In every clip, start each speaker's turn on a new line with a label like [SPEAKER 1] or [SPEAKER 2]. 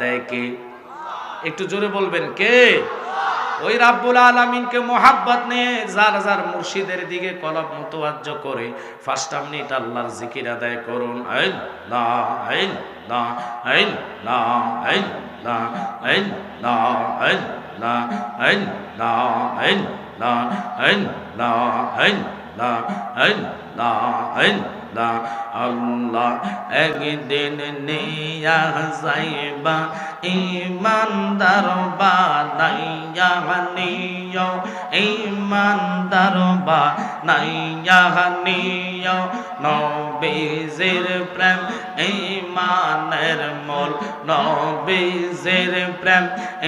[SPEAKER 1] দেয় কে একটু জোরে বলবেন কে ওই রাব্বুল আলামিনকে মোহাব্বত নিয়ে যার যার মুর্শিদের দিকে কলব মুতওয়াজ্জ করে ফার্স্ট মিনিট আল্লাহর জিকির আদায় করুন আইন না আইন না আইন না আইন না আইন না আইন না আইন না আইন না আইন না আইন না আইন না আইন না আল্লাহ একদিন নিয়া যাইবা, ইমানদার বানাইয়া নিও, ইমানদার বানাইয়া নিও। নবীজির প্রেম ইমানের মূল, নবীজির প্রেম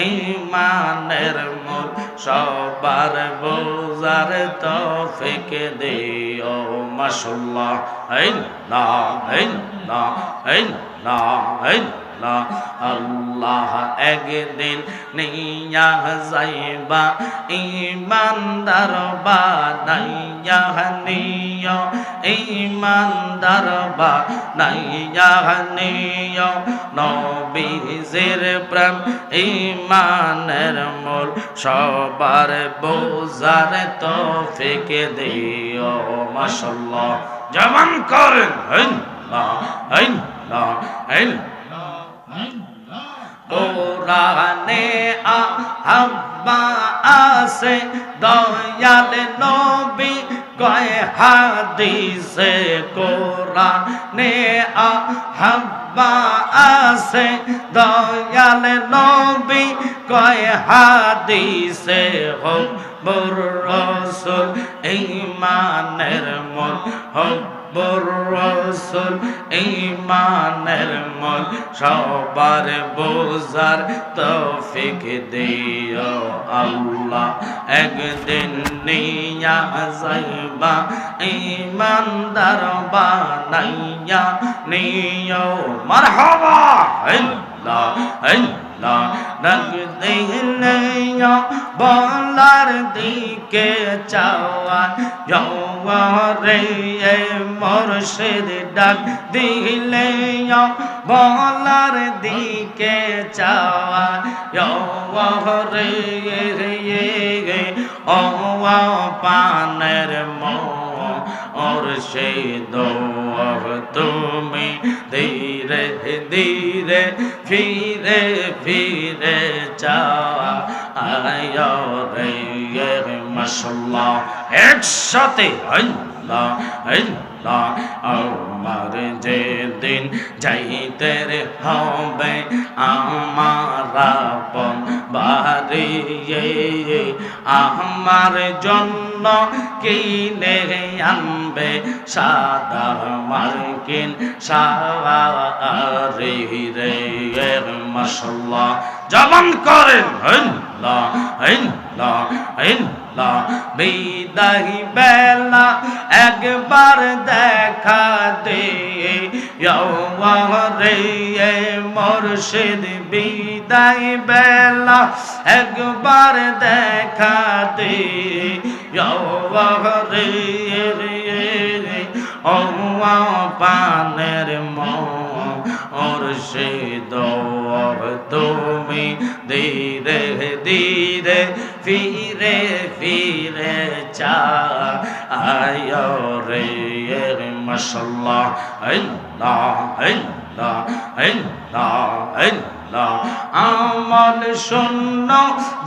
[SPEAKER 1] ইমানের মূল। সবার বোঝার তৌফিক দিও মাশাল্লাহ আইন না। আল্লাহ একদিন নিয়া যাইবা ইমানদার বানাইয়া নিয় ইমানদার বানাইয়া নিয় নবীজের প্রেম ইমানের মূল, সবার বোঝার তো ফেকে দিও মাসাল্লাহ জমান করেন। হইন না হইন না, হইন কোরআনে আহাব্বা আছে, দয়াল নবী কয় হাদিসে কোরআনে আহাব্বা আছে দয়াল নবী কয় হাদিসে বর রসুল ইমানের মন হোক বর রসুল, ইমানের মন সবার বোঝার তৌফিক দিও আল্লাহ। একদিন নিয়া যাইবা, ইমানদার বানাইয়া নিও। মারহাবা আল্লাহ আল্লাহ আল্লাহ রাখতে বলার দিকে চাওয়া রে মোর্শেদ ডাক দিলে বলার দিকে চাওয়া রে রে ও পানের মো ওর সে দো তুমি ধীরে ধীরে, ফিরে ফিরে চা আয় রে মশাল্লাহ। একসাথে আমার যে দিন যাইতে হবে, আমার বাড়ি, আমার জন্য কিনে আনবে সাদা মার্কিন সারি রে জবান করেন বিদায় বেলা একবার দেখা দে মুর্শিদ। বিদায় বেলা একবার দেখা দে পানের মোর সে তুমি ধীরে ধীরে ফিরে ফিরে চা আয় রে আল্লাহ আল্লাহ আল্লাহ। আমল শূন্য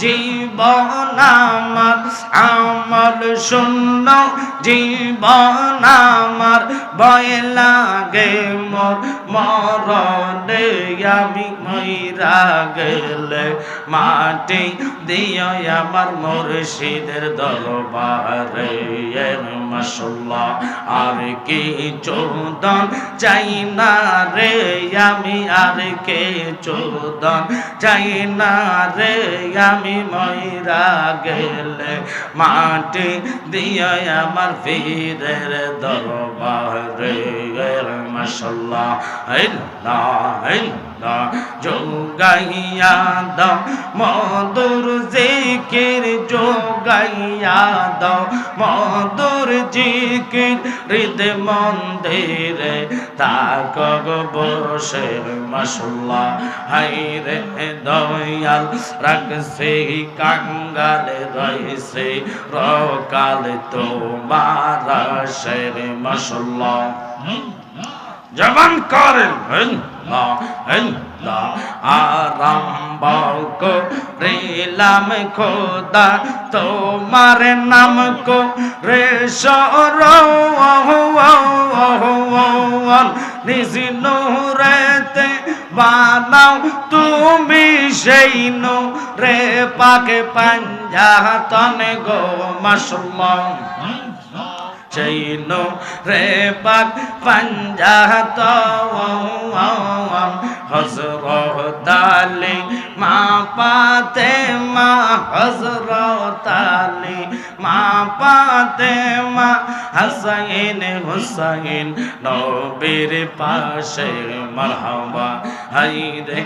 [SPEAKER 1] জীবন আমার, আমল শূন্য জীবন আমার। ভয় লাগে মোর মরণে, আমি মইরা গেলে মাটি দিও আমার মুর্শিদের দরবারে। মাসাল্লাহ আর কি চোদন চাই না রে আমি আর কে চোদন চাই না রে, আমি ময়রা গেলে মাটি দিয়ে আমার ফিরের দরবারে মাসাল্লাহ আল্লাহ আল্লাহ যোগাইয়া দাও, মধুর জিকির যোগাইয়া দাও, মধুর জিকির হৃদ মন্দিরে তাক বসে মশলা হাই রে দয়াল, রাখছে কাঙ্গাল, রয়েছে রকাল তোমার শের মশলা জবান করেন। আরম্ভ করিলাম খোদা, তোমার নাম কো রে সর। নিজ বানাও তুমি সেই নো রে পাকে পাঞ্জাতন গো মাসুল্লাহ চৈনো রে পাক পঞ্জাত হজরত আলী মা পাতে মা হজরত আলী, মা পাতে মা হাসাইন হুসাইন, নবীর পাশে মারহাবা হাই রে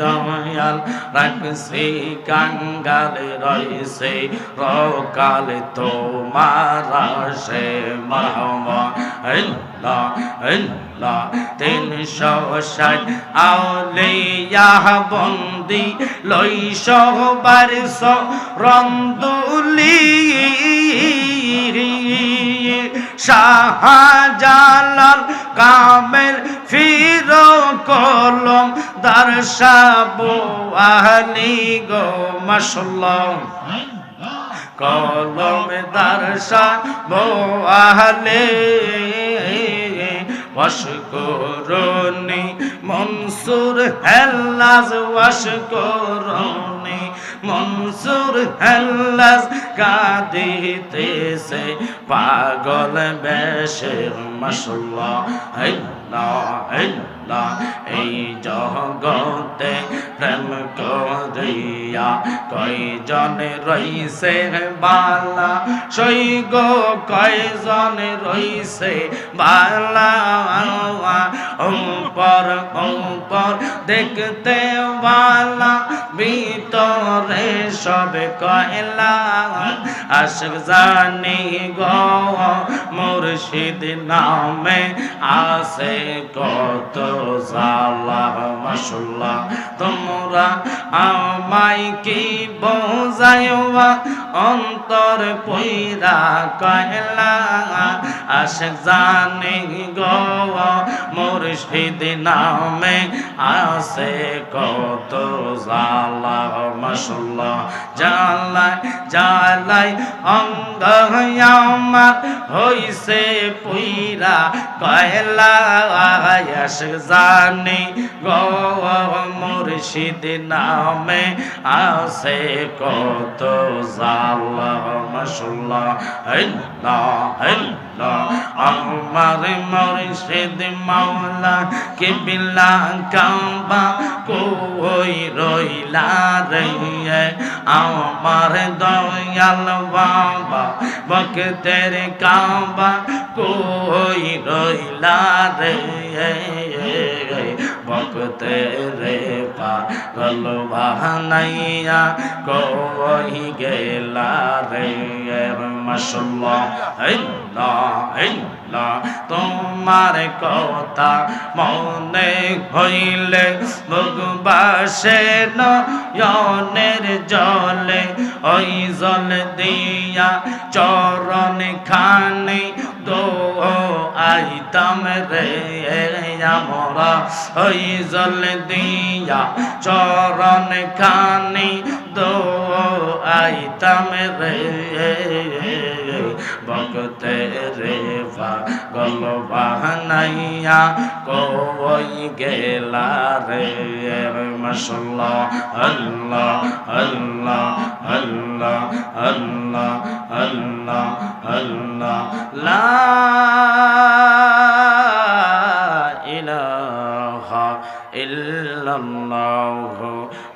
[SPEAKER 1] দয়াল রাখছি, কাঙ্গাল রইছে রকাল তোমার সে মারহাবা। তিনশো ষাট আউলিয়া বন্দি লই সহবার রন্দুলি শাহজালাল কামেল ফির কলম দর্শাবো আহলি গো মাসাল্লাহ কলম দর্শাবো আহলে ওয়াশকুরুনি, মনসুর হেল্লাজ ওয়াশকুরুনি, মনসুর হেল্লাজ কাঁদিতেছে পাগল বেশে মশলা এই জগতে প্রেম করিয়া কয়জন রইছে বালা? সই গো, কয়জন রইছে বালা? উপর উপর দেখতে বালা। ভিতরে সব কয়লা, আশক জানি গো মুর্শিদ নামে আসে কত জালা মাসুল্লাহ তোমরা আমাই কি বোঝাইবা? অন্তর পইরা কয়লা আশক জানি গো, মুর্শিদ নামে আসে কত জালা মাসুল্লাহ জালাই জালাই অঙ্গ আমার হইছে পুইরা, কয়লা আয়াস জানি গো মুর্শিদ নামে আসে কত জালা মাসুল্লাহ আল্লাহ আল্লাহ আমার মুর্শিদ মাওলা কে বিলা কাবা কই রইলা রে? আমার দয়াল বাবা বকতের কাবা কই রইলা রে বকতে রে পাগল বাহানাইয়া কই গেলা রে মাসাল্লাহ তোমার কথা মনে হইলে ভগবাসে নয়নের জলে ওই জল দিয়া চরণ খানি দো আইতাম রে আমরা ওই জল দিয়া। চরণ খানি দো আইতাম রে বকতে রে গল বাহানাইয়া কই গেলা রে মশাল্লাহ, আল্লাহ আল্লাহ আল্লাহ আল্লাহ আল্লাহ আল্লাহ। লা